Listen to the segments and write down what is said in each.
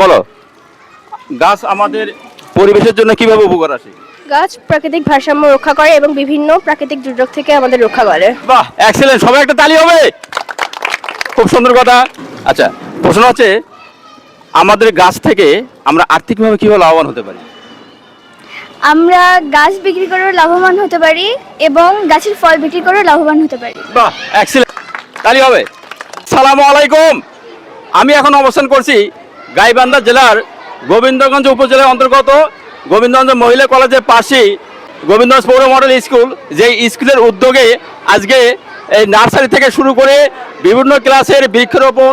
বলো গাছ আমাদের পরিবেশের জন্য কীভাবে উপকার আসে? গাছ প্রাকৃতিক ভারসাম্য রক্ষা করে এবং বিভিন্ন প্রাকৃতিক দুর্যোগ থেকে আমাদের রক্ষা করে। বাহ এক্সেলেন্ট সবাই একটা তালি হবে। খুব সুন্দর কথা। আচ্ছা প্রশ্ন হচ্ছে আমাদের গাছ থেকে আমরা আর্থিকভাবে কীভাবে লাভবান হতে পারি? আমরা গাছ বিক্রি করেও লাভবান হতে পারি এবং গাছের ফল বিক্রি করেও লাভবান হতে পারি। বাহ এক্সেলেন্ট তালি হবে। সালাম আলাইকুম। আমি এখন অবস্থান করছি গাইবান্ধা জেলার গোবিন্দগঞ্জ উপজেলার অন্তর্গত গোবিন্দগঞ্জ মহিলা কলেজের পাশেই গোবিন্দগঞ্জ পৌর মডেল স্কুল। যে স্কুলের উদ্যোগে আজকে এই নার্সারি থেকে শুরু করে বিভিন্ন ক্লাসের বৃক্ষরোপণ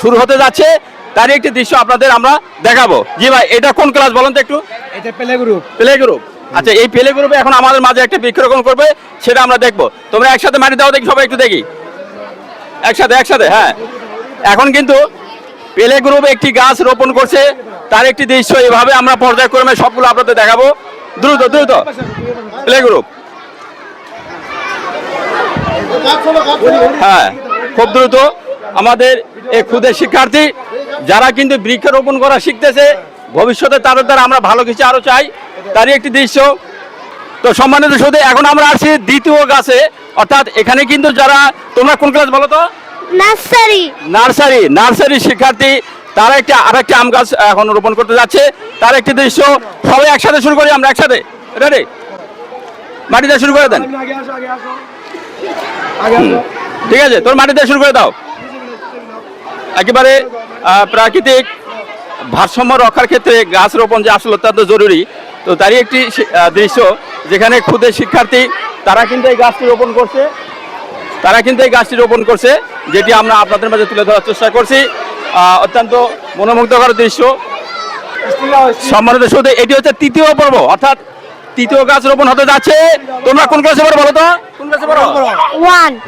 শুরু হতে যাচ্ছে। তারই একটি দৃশ্য আপনাদের আমরা দেখাবো। জি ভাই এটা কোন ক্লাস বলুন তো একটু? এটা প্লে গ্রুপ প্লে গ্রুপ আচ্ছা এই প্লে গ্রুপে এখন আমাদের মাঝে একটা বৃক্ষরোপণ করবে সেটা আমরা দেখব। তোমরা একসাথে মাটি দাও দেখি সবাই একটু দেখি। একসাথে একসাথে হ্যাঁ। এখন কিন্তু পেলে গ্রুপ একটি গাছ রোপণ করছে, তার একটি দৃশ্য এভাবে আমরা পর্যায়ক্রমে সবগুলো আপনাদের দেখাবো। দ্রুত দ্রুত। Play group. হ্যাঁ খুব দ্রুত। আমাদের এই ক্ষুদে শিক্ষার্থী, যারা কিন্তু বৃক্ষরোপণ করা শিখতেছে, ভবিষ্যতে তাদের দ্বারা আমরা ভালো কিছু আরও চাই। তারই একটি দৃশ্য। তো সম্মানিত শুধু এখন আমরা আসছি দ্বিতীয় গাছে। অর্থাৎ এখানে কিন্তু যারা, তোমরা কোন ক্লাস বলো তো? নার্সারি। নার্সারি নার্সারি শিক্ষার্থী তারা একটি আর একটি আম গাছ এখন রোপণ করতে যাচ্ছে। তার একটি দৃশ্য সবাই একসাথে শুরু করি আমরা একসাথে। রেডি মাটিতে শুরু করে দেন। আগে আসো আগে আসো। আগে আসো। ঠিক আছে তোর মাটিতে শুরু করে দাও। একেবারে প্রাকৃতিক ভারসাম্য রক্ষার ক্ষেত্রে গাছ রোপণ যে আসলে অত্যন্ত জরুরি তো তারই একটি শি- দৃশ্য যেখানে ক্ষুদে শিক্ষার্থী তারা কিন্তু এই গাছটি রোপণ করছে। তারা কিন্তু এই গাছটি রোপণ করছে যেটি আমরা আপনাদের মাঝে তুলে ধরার চেষ্টা করছি। অত্যন্ত মনোমুগ্ধকর দৃশ্য। সম্মানিত শুধু এটি হচ্ছে তৃতীয় পর্ব অর্থাৎ তৃতীয় গাছ রোপণ হতে যাচ্ছে। তোমরা কোন ক্লাসে পড়ো বলো তো? কোন ক্লাসে পড়ো?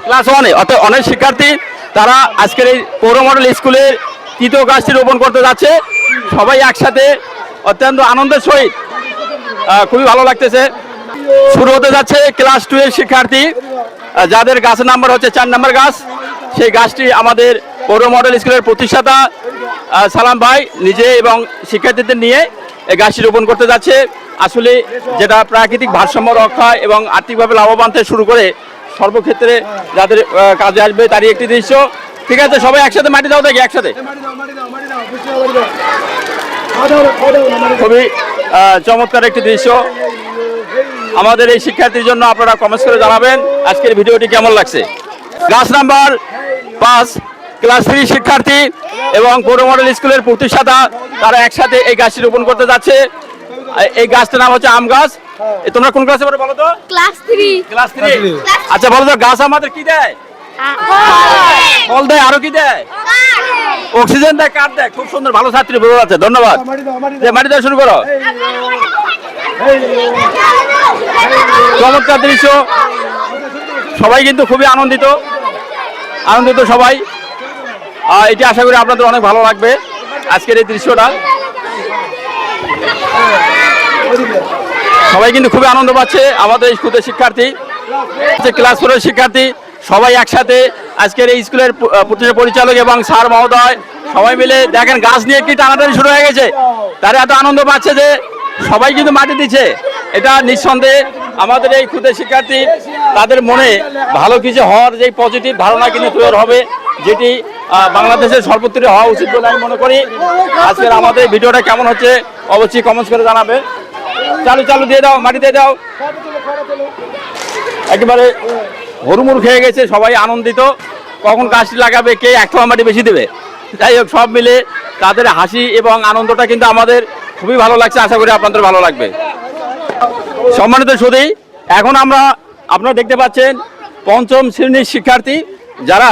ক্লাস ওয়ানে অর্থাৎ অনেক শিক্ষার্থী তারা আজকের এই পৌর মডেল স্কুলের তৃতীয় গাছটি রোপণ করতে যাচ্ছে। সবাই একসাথে অত্যন্ত আনন্দের সহিত খুবই ভালো লাগতেছে। শুরু হতে যাচ্ছে ক্লাস টু এর শিক্ষার্থী। যাদের গাছের নাম্বার হচ্ছে চার নাম্বার গাছ, সেই গাছটি আমাদের পৌর মডেল স্কুলের প্রতিষ্ঠাতা সালাম ভাই নিজে এবং শিক্ষার্থীদের নিয়ে এই গাছটি রোপণ করতে যাচ্ছে। আসলে যেটা প্রাকৃতিক ভারসাম্য রক্ষা এবং আর্থিকভাবে লাভবান থেকে শুরু করে, সর্বক্ষেত্রে যাদের কাজে আসবে তারই একটি দৃশ্য। ঠিক আছে, সবাই একসাথে মাটি দাও দেখি, একসাথে। খুবই চমৎকার একটি দৃশ্য। আমাদের এই শিক্ষার্থীর জন্য আপনারা কমেন্টস করে জানাবেন আজকের ভিডিওটি কেমন লাগছে। ক্লাস নাম্বার পাঁচ ক্লাস থ্রি শিক্ষার্থী এবং পৌর মডেল স্কুলের প্রতিষ্ঠাতা তারা একসাথে এই গাছটি রোপণ করতে যাচ্ছে। এই গাছটার নাম হচ্ছে আম গাছ। এ তোমরা কোন ক্লাসে পড়ো বলো তো? ক্লাস থ্রি ক্লাস থ্রি আচ্ছা বলো তো গাছ আমাদের কি দেয়? ফল দেয় আরও কি দেয় অক্সিজেন দেয় কাঠ দেয় খুব সুন্দর, ভালো ছাত্রী বোঝা যাচ্ছে ধন্যবাদ। যে মাটি দেওয়া শুরু করো। চমৎকার দৃশ্য। সবাই কিন্তু খুবই আনন্দিত আনন্দিত সবাই। এটি আশা করি আপনাদের অনেক ভালো লাগবে আজকের এই দৃশ্যটা। সবাই কিন্তু খুবই আনন্দ পাচ্ছে, আমাদের স্কুলের শিক্ষার্থী ক্লাস ফোরের শিক্ষার্থী। সবাই একসাথে আজকের এই স্কুলের প্রতিষ্ঠা পরিচালক এবং স্যার মহোদয়, সবাই মিলে দেখেন গাছ নিয়ে কি টানাটানি শুরু হয়ে গেছে। তারা এত আনন্দ পাচ্ছে যে সবাই কিন্তু মাটি দিচ্ছে। এটা নিঃসন্দেহে আমাদের এই ক্ষুদে শিক্ষার্থী, তাদের মনে ভালো কিছু হওয়ার যে পজিটিভ ধারণা কিন্তু তৈরি হবে, যেটি বাংলাদেশের সর্বত্র হওয়া উচিত বলে আমি মনে করি। আজকের আমাদের ভিডিওটা কেমন হচ্ছে অবশ্যই কমেন্টস করে জানাবে। চালু চালু দিয়ে দাও, মাটি দিয়ে দাও। একেবারে হরুমুর খেয়ে গেছে, সবাই আনন্দিত। কখন গাছটি লাগাবে, কে এক ঠোয়া মাটি বেশি দেবে? যাই হোক, সব মিলে তাদের হাসি এবং আনন্দটা কিন্তু আমাদের খুবই ভালো লাগছে, আশা করি আপনাদের ভালো লাগবে। সম্মানিত সুদী এখন আমরা, আপনারা দেখতে পাচ্ছেন পঞ্চম শ্রেণির শিক্ষার্থী যারা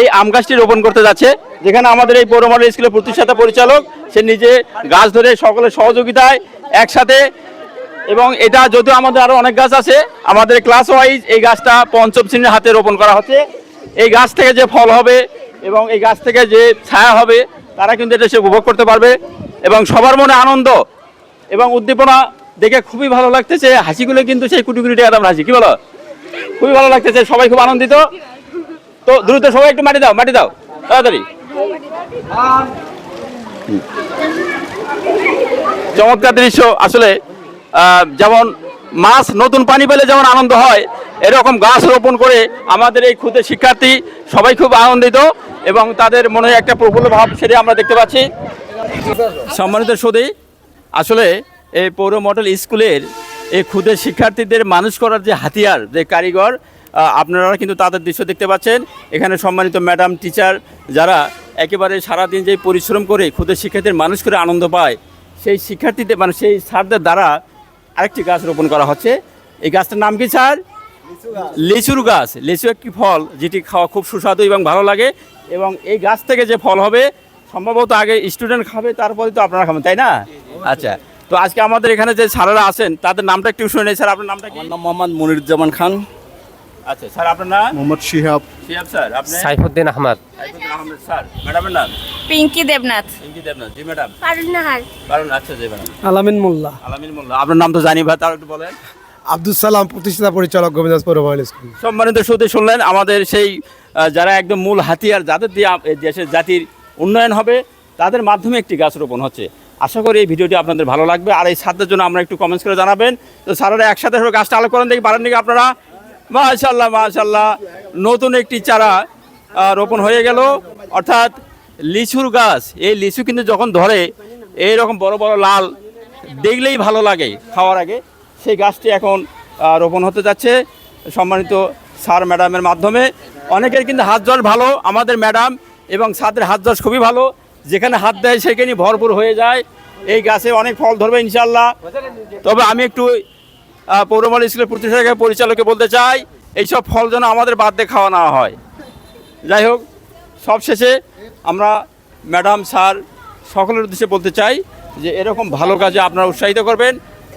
এই আম গাছটি রোপণ করতে যাচ্ছে। যেখানে আমাদের এই পৌর মডেল স্কুলের প্রতিষ্ঠাতা পরিচালক, সে নিজে গাছ ধরে সকলের সহযোগিতায় একসাথে এবং এটা যদিও আমাদের আরও অনেক গাছ আছে, আমাদের ক্লাস ওয়াইজ এই গাছটা পঞ্চম শ্রেণির হাতে রোপণ করা হচ্ছে। এই গাছ থেকে যে ফল হবে এবং এই গাছ থেকে যে ছায়া হবে, তারা কিন্তু এটা সে উপভোগ করতে পারবে এবং সবার মনে আনন্দ এবং উদ্দীপনা দেখে খুবই ভালো লাগতেছে। হাসিগুলো কিন্তু সেই কুটি কুটি টাকা হাসি কি বলো? খুবই ভালো লাগতেছে, সবাই খুব আনন্দিত। তো দ্রুত সবাই একটু মাটি দাও মাটি দাও, তাড়াতাড়ি। চমৎকার দৃশ্য আসলে। যেমন মাছ নতুন পানি পেলে যেমন আনন্দ হয়, এরকম গাছ রোপণ করে আমাদের এই ক্ষুদে শিক্ষার্থী সবাই খুব আনন্দিত এবং তাদের মনে একটা প্রফুল্ল ভাব সেটা আমরা দেখতে পাচ্ছি। সম্মানিত সুদী, আসলে এই পৌর মডেল স্কুলের এই ক্ষুদে শিক্ষার্থীদের মানুষ করার যে হাতিয়ার, যে কারিগর আপনারা কিন্তু তাদের দৃশ্য দেখতে পাচ্ছেন। এখানে সম্মানিত ম্যাডাম, টিচার যারা একেবারে সারাদিন যে পরিশ্রম করে ক্ষুদে শিক্ষার্থীদের মানুষ করে আনন্দ পায়, সেই শিক্ষার্থীদের মানে সেই স্যারদের দ্বারা আরেকটি গাছ রোপণ করা হচ্ছে। এই গাছটার নাম কি স্যার? লিচুর গাছ। লিচু একটি ফল যেটি খাওয়া খুব সুস্বাদু এবং ভালো লাগে এবং এই গাছ থেকে যে ফল হবে সম্ভবত আগে স্টুডেন্ট খাবে তারপরে তো আপনারা খাবেন তাই না? আচ্ছা তো আজকে আমাদের এখানে যে স্যারেরা আছেন তাদের নামটা একটু শুনে নেই। স্যার আপনার নামটা কি? নাম মোহাম্মদ মনিরুজ্জামান খান। আচ্ছা স্যার আপনার নাম? মোহাম্মদ শিহাব। শিয়াব স্যার? আপনি? সাইফুদ্দিন আহমদ। সাইফুদ্দিন আহমেদ স্যার। ম্যাডামের নাম? পিঙ্কি দেবনাথ। ইঙ্গি দেবনাথ জি ম্যাডাম। পারুল নাহার। কারণ আচ্ছা জি ম্যাডাম। আলামিন মোল্লা। আলামিন মোল্লা। আপনার নাম তো জানি ভাই তার একটু বলেন। আব্দুল সালাম প্রতিষ্ঠাতা পরিচালক গোবিন্দাস পৌর মডেল স্কুল। সম্মানিত শ্রোতে শুনলেন আমাদের সেই যারা একদম মূল হাতিয়ার যাদের দিয়ে এই দেশের জাতির উন্নয়ন হবে তাদের মাধ্যমে একটি গাছ রোপণ হচ্ছে। আশা করি এই ভিডিওটি আপনাদের ভালো লাগবে। আর এই ছাত্রের জন্য আমরা একটু কমেন্টস করে জানাবেন। তো স্যারেরা একসাথে গাছটা আলো করেন দেখি পারেন নাকি আপনারা। মাশাল্লাহ মাশাল্লাহ নতুন একটি চারা রোপণ হয়ে গেল। অর্থাৎ লিচুর গাছ, এই লিচু কিন্তু যখন ধরে এই রকম বড় বড় লাল দেখলেই ভালো লাগে খাওয়ার আগে। সেই গাছটি এখন রোপণ হতে যাচ্ছে। সম্মানিত স্যার ম্যাডামের মাধ্যমে। অনেকের কিন্তু হাত জল ভালো, আমাদের ম্যাডাম এবং স্যারদের হাত জল খুবই ভালো। যেখানে হাত দেয় সেখানে ভরপুর হয়ে যায়। এই গাছে অনেক ফল ধরবে ইনশাল্লাহ তবে আমি একটু পৌরমাল স্কুলের প্রতিষ্ঠাতা পরিচালককে বলতে চাই, এইসব ফল যেন আমাদের বাদ দিয়ে খাওয়া না হয়। যাই হোক সব শেষে আমরা ম্যাডাম, স্যার সকলের উদ্দেশ্যে বলতে চাই যে এরকম ভালো কাজে আপনারা উৎসাহিত করবেন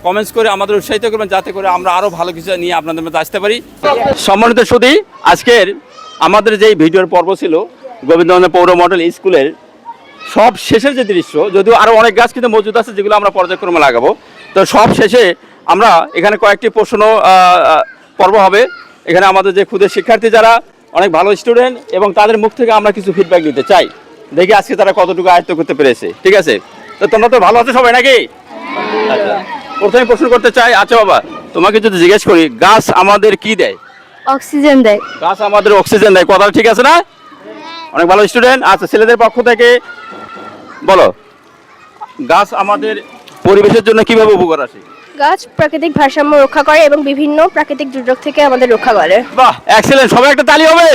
কমেন্টস করে আমাদের উৎসাহিত করবেন, যাতে করে আমরা আরও ভালো কিছু নিয়ে আপনাদের মধ্যে আসতে পারি। সম্মানিত সুদী আজকের আমাদের যেই ভিডিওর পর্ব ছিল গোবিন্দগঞ্জ পৌর মডেল স্কুলের সব শেষের যে দৃশ্য, যদিও আরও অনেক গাছ কিন্তু মজুদ আছে, যেগুলো আমরা পর্যায়ক্রমে লাগাবো। তো সব শেষে আমরা এখানে কয়েকটি প্রশ্ন পর্ব হবে। এখানে আমাদের যে ক্ষুদে শিক্ষার্থী যারা অনেক ভালো স্টুডেন্ট এবং তাদের মুখ থেকে আমরা কিছু ফিডব্যাক নিতে চাই। দেখি আজকে তারা কতটুকু আয়ত্ত করতে পেরেছে ঠিক আছে? তো তোমরা তো ভালো আছো সবাই নাকি? আচ্ছা প্রথমে প্রশ্ন করতে চাই আচ্ছা বাবা তোমাকে যদি জিজ্ঞেস করি গাছ আমাদের কি দেয়? অক্সিজেন দেয়। গাছ আমাদের অক্সিজেন দেয় কথা ঠিক আছে না? অনেক ভালো স্টুডেন্ট আচ্ছা ছেলেদের পক্ষ থেকে বলো গাছ আমাদের পরিবেশের জন্য কীভাবে উপকার আসে? গাছ প্রাকৃতিক ভারসাম্য রক্ষা করে এবং বিভিন্ন প্রাকৃতিক দুর্যোগ থেকে আমাদের রক্ষা করে। বাহ এক্সেলেন্ট সবাই একটা তালি হবে।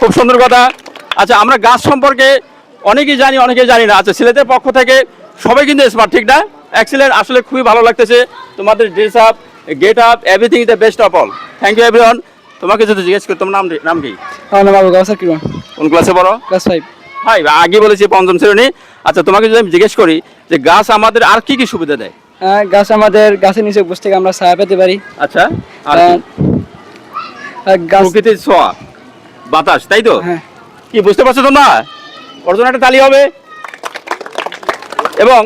খুব সুন্দর কথা। আচ্ছা আমরা গাছ সম্পর্কে অনেকেই জানি অনেকেই জানি না। আচ্ছা ছেলেদের পক্ষ থেকে সবাই কিন্তু স্মার্ট ঠিক না? এক্সেলেন্ট আসলে খুবই ভালো লাগতেছে। তোমাদের dress up get up everything is the best of all thank you everyone তোমাকে যদি জিজ্ঞেস করি তোমার নাম নাম কি? আমার নাম আবু কাউসার কিরণ। কোন ক্লাসে পড়ো? ক্লাস ফাইভ হাই আগে বলেছি পঞ্চম শ্রেণি। আচ্ছা তোমাকে যদি আমি জিজ্ঞেস করি যে গাছ আমাদের আর কি কি সুবিধা দেয়? গাছ আমাদের গাছের নিচে বসে থেকে আমরা ছায়া পেতে পারি। আচ্ছা আর? গাছ প্রকৃতির ছোঁয়া বাতাস তাই তো? হ্যাঁ। কি বুঝতে পারছ তোমরা? ওর জন্য একটা তালি হবে। এবং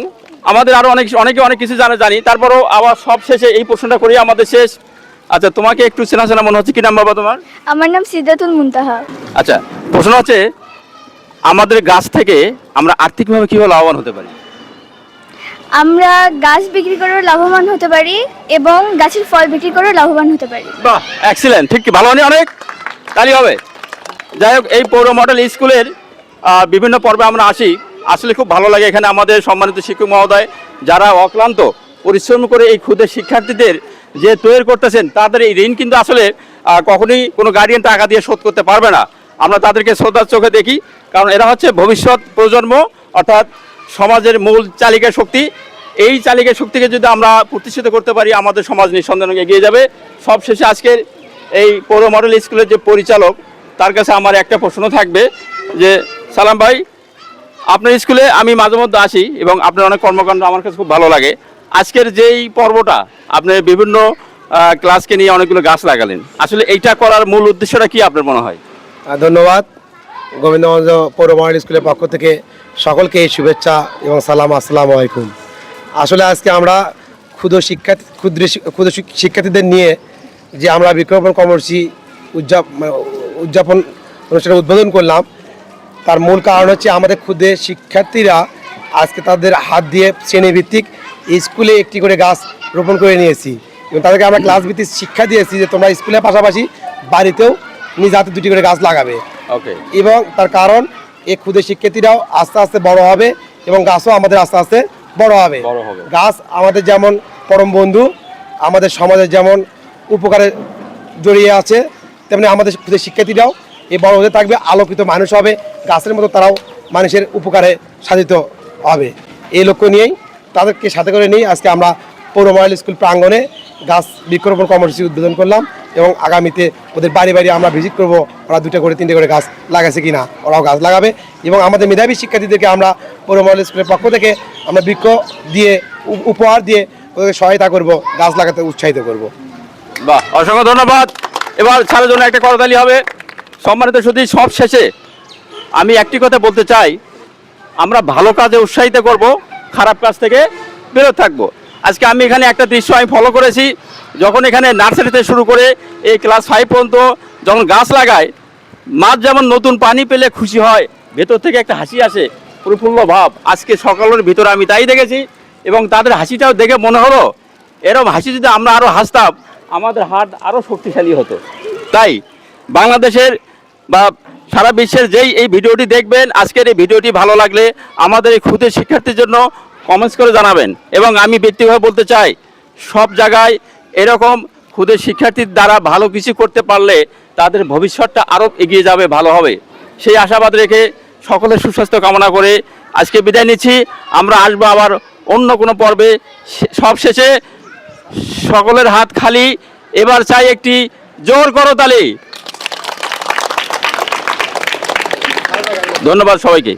আমাদের আরও অনেক অনেকে অনেক কিছু জানা জানি। তারপরও আবার সব শেষে এই প্রশ্নটা করি আমাদের শেষ। আচ্ছা তোমাকে একটু চেনা চেনা মনে হচ্ছে কি নাম বাবা তোমার? আমার নাম সিদ্ধাতুল মুনতাহা। আচ্ছা প্রশ্ন হচ্ছে আমাদের গাছ থেকে আমরা আর্থিকভাবে কীভাবে লাভবান হতে পারি? আমরা গাছ বিক্রি করেও লাভবান হতে পারি এবং গাছের ফল বিক্রি করেও লাভবান হতে পারি। বাহ এক্সিলেন্ট ঠিক কি, ভালো হয়নি অনেক? তালি হবে। যাই হোক, এই পৌর মডেল স্কুলের বিভিন্ন পর্বে আমরা আসি। আসলে খুব ভালো লাগে এখানে আমাদের সম্মানিত শিক্ষক মহোদয়, যারা অক্লান্ত পরিশ্রম করে এই ক্ষুদে শিক্ষার্থীদের যে তৈরি করতেছেন, তাদের এই ঋণ কিন্তু আসলে কখনোই কোনো গার্ডিয়ান টাকা দিয়ে শোধ করতে পারবে না। আমরা তাদেরকে শ্রদ্ধার চোখে দেখি, কারণ এরা হচ্ছে ভবিষ্যৎ প্রজন্ম, অর্থাৎ সমাজের মূল চালিকা শক্তি। এই চালিকা শক্তিকে যদি আমরা প্রতিষ্ঠিত করতে পারি, আমাদের সমাজ নিঃসন্দেহে এগিয়ে যাবে। সবশেষে আজকের এই পৌর মডেল স্কুলের যে পরিচালক, তার কাছে আমার একটা প্রশ্ন থাকবে যে, সালাম ভাই, আপনার স্কুলে আমি মাঝে মধ্যে আসি এবং আপনার অনেক কর্মকাণ্ড আমার কাছে খুব ভালো লাগে। আজকের যেই পর্বটা, আপনি বিভিন্ন ক্লাসকে নিয়ে অনেকগুলো গাছ লাগালেন। আসলে এইটা করার মূল উদ্দেশ্যটা কি আপনার মনে হয়? ধন্যবাদ। গোবিন্দগঞ্জ পৌর মডেল স্কুলের পক্ষ থেকে সকলকে শুভেচ্ছা এবং সালাম, আসসালামু আলাইকুম। আসলে আজকে আমরা ক্ষুদ্র শিক্ষার্থী, ক্ষুদ্র ক্ষুদ্র শিক্ষার্থীদের নিয়ে যে আমরা বৃক্ষরোপণ কর্মসূচি উদযাপ মানে উদযাপন অনুষ্ঠানে উদ্বোধন করলাম, তার মূল কারণ হচ্ছে আমাদের ক্ষুদ্র শিক্ষার্থীরা আজকে তাদের হাত দিয়ে শ্রেণীভিত্তিক স্কুলে একটি করে গাছ রোপণ করে নিয়েছি এবং তাদেরকে আমরা ক্লাস ভিত্তিক শিক্ষা দিয়েছি যে তোমরা স্কুলের পাশাপাশি বাড়িতেও নিজ হাতে দুটি করে গাছ লাগাবে। এবং তার কারণ এই ক্ষুদে শিক্ষার্থীরাও আস্তে আস্তে বড় হবে এবং গাছও আমাদের আস্তে আস্তে বড় হবে। বড় হবে। গাছ আমাদের যেমন পরম বন্ধু আমাদের সমাজের যেমন উপকারে জড়িয়ে আছে তেমনি আমাদের ক্ষুদে শিক্ষার্থীরাও এই বড় হতে থাকবে আলোকিত মানুষ হবে গাছের মতো তারাও মানুষের উপকারে সাধিত হবে। এই লক্ষ্য নিয়েই তাদেরকে সাথে করে নিয়ে আজকে আমরা পৌর মডেল স্কুল প্রাঙ্গণে গাছ বৃক্ষরোপণ কর্মসূচি উদ্বোধন করলাম এবং আগামীতে ওদের বাড়ি বাড়ি আমরা ভিজিট করব। ওরা দুটো করে, তিনটে করে গাছ লাগাছে কি না ওরাও গাছ লাগাবে। এবং আমাদের মেধাবী শিক্ষার্থীদেরকে আমরা পৌর মডেল স্কুলের পক্ষ থেকে আমরা বৃক্ষ দিয়ে, উপ- উপহার দিয়ে ওদেরকে সহায়তা করব, গাছ লাগাতে উৎসাহিত করব। বাহ, অসংখ্য ধন্যবাদ। এবার ছাড়ার জন্য একটা করতালি হবে। সম্মানিত শুধু সব শেষে আমি একটি কথা বলতে চাই। আমরা ভালো কাজে উৎসাহিত করব, খারাপ কাজ থেকে বেরোত থাকব। আজকে আমি এখানে একটা দৃশ্য আমি ফলো করেছি। যখন এখানে নার্সারিতে শুরু করে এই ক্লাস ফাইভ পর্যন্ত যখন গাছ লাগায়, মাছ যেমন নতুন পানি পেলে খুশি হয়, ভেতর থেকে একটা হাসি আসে প্রফুল্ল ভাব। আজকে সকালের ভিতরে আমি তাই দেখেছি এবং তাদের হাসিটাও দেখে মনে হলো, এরম হাসি যদি আমরা আরও হাসতাম, আমাদের হাট আরও শক্তিশালী হতো। তাই বাংলাদেশের বা সারা বিশ্বের যেই এই ভিডিওটি দেখবেন, আজকের এই ভিডিওটি ভালো লাগলে আমাদের এই ক্ষুদে শিক্ষার্থীর জন্য কমেন্টস করে জানাবেন। এবং আমি ব্যক্তিগতভাবে বলতে চাই, সব জায়গায় এরকম ক্ষুদে শিক্ষার্থীর দ্বারা ভালো কিছু করতে পারলে তাদের ভবিষ্যৎটা আরও এগিয়ে যাবে, ভালো হবে। সেই আশাবাদ রেখে সকলের সুস্বাস্থ্য কামনা করে আজকে বিদায় নিচ্ছি। আমরা আসব আবার অন্য কোনো পর্বে। সে- সব শেষে সকলের হাত খালি, এবার চাই একটি জোর করতালি ধন্যবাদ সবাইকে।